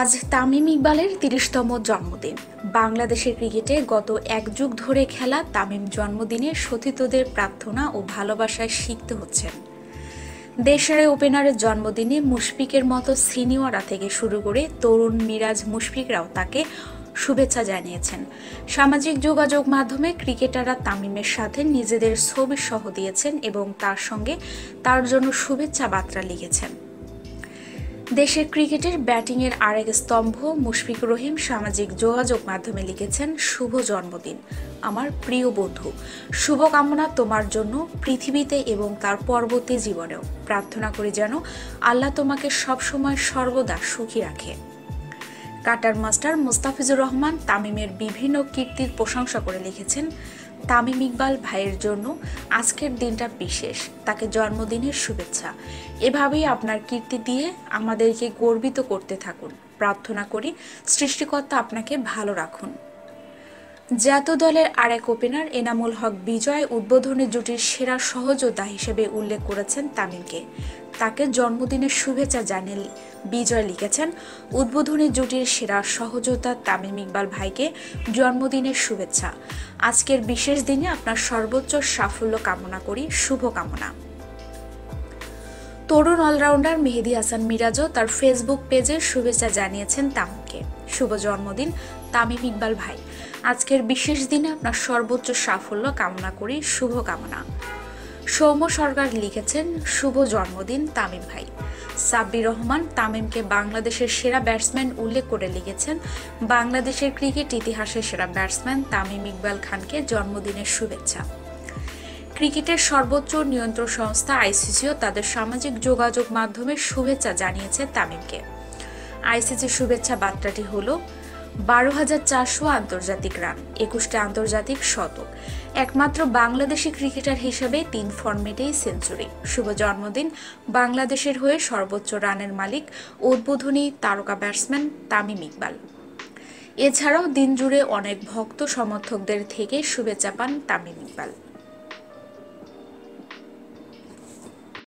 আজ তামিম ইকবালের তিরিশতম জন্মদিন। বাংলাদেশের ক্রিকেটে গত এক যুগ ধরে খেলা তামিম জন্মদিনে সতীতদের প্রার্থনা ও ভালোবাসায় শিখতে হচ্ছেন। দেশের ওপেনারের জন্মদিনে মুশফিকের মতো সিনিয়ররা থেকে শুরু করে তরুণ মিরাজ মুশফিকরাও তাকে শুভেচ্ছা জানিয়েছেন। সামাজিক যোগাযোগ মাধ্যমে ক্রিকেটাররা তামিমের সাথে নিজেদের ছবি সহ দিয়েছেন এবং তার সঙ্গে তার জন্য শুভেচ্ছা বার্তা লিখেছেন। দেশের ক্রিকেটের ব্যাটিংয়ের আরেক স্তম্ভ মুশফিকুর রহিম সামাজিক যোগাযোগ মাধ্যমে লিখেছেন, শুভ জন্মদিন, আমার প্রিয় বন্ধু। শুভকামনা তোমার জন্য পৃথিবীতে এবং তার পরবর্তী জীবনেও। প্রার্থনা করি যেন আল্লাহ তোমাকে সবসময় সর্বদা সুখী রাখে। কাটার মাস্টার মুস্তাফিজুর রহমান তামিমের বিভিন্ন কীর্তির প্রশংসা করে লিখেছেন তামিম ইকবাল ভাইয়ের জন্য আজকের দিনটা বিশেষ, তাকে জন্মদিনের শুভেচ্ছা। এভাবেই আপনার কীর্তি দিয়ে আমাদেরকে গর্বিত করতে থাকুন। প্রার্থনা করি সৃষ্টিকর্তা আপনাকে ভালো রাখুন। জাতীয় দলের আরেক ওপেনার এনামুল হক বিজয় উদ্বোধনী জুটির সেরা সহযোদ্ধা হিসেবে উল্লেখ করেছেন তামিমকে। তাকে জন্মদিনের শুভেচ্ছা জানিয়ে বিজয় লিখেছেন, উদ্বোধনী জুটির সেরা সহযোদ্ধা তামিম ইকবাল ভাইকে জন্মদিনের শুভেচ্ছা। আজকের বিশেষ দিনে আপনার সর্বোচ্চ সাফল্য কামনা করি শুভ কামনা তরুণ অলরাউন্ডার মেহেদি হাসান মিরাজও তার ফেসবুক পেজে শুভেচ্ছা জানিয়েছেন তামিমকে। শুভ জন্মদিন, তামিম ইকবাল ভাই। আজকের বিশেষ দিনে আপনার সর্বোচ্চ সাফল্য কামনা করি শুভ কামনা সৌম্য সরকার লিখেছেন, শুভ জন্মদিন, তামিম ভাই। সাব্বির রহমান তামিমকে বাংলাদেশের সেরা ব্যাটসম্যান উল্লেখ করে লিখেছেন, বাংলাদেশের ক্রিকেট ইতিহাসের সেরা ব্যাটসম্যান তামিম ইকবাল খানকে জন্মদিনের শুভেচ্ছা। ক্রিকেটের সর্বোচ্চ নিয়ন্ত্রণ সংস্থা আইসিসিও তাদের সামাজিক যোগাযোগ মাধ্যমে শুভেচ্ছা জানিয়েছে তামিমকে। আইসিসির শুভেচ্ছা বার্তাটি হলো বারো হাজার চারশো আন্তর্জাতিক রান, একুশটা আন্তর্জাতিক শতক। একমাত্র বাংলাদেশি ক্রিকেটার হিসেবে তিন ফর্মেটেই সেঞ্চুরি। শুভ জন্মদিন, বাংলাদেশের হয়ে সর্বোচ্চ রানের মালিক, উদ্বোধনী তারকা ব্যাটসম্যান তামিম ইকবাল। এছাড়াও দিন জুড়ে অনেক ভক্ত সমর্থকদের থেকে শুভেচ্ছা পান তামিম ইকবাল।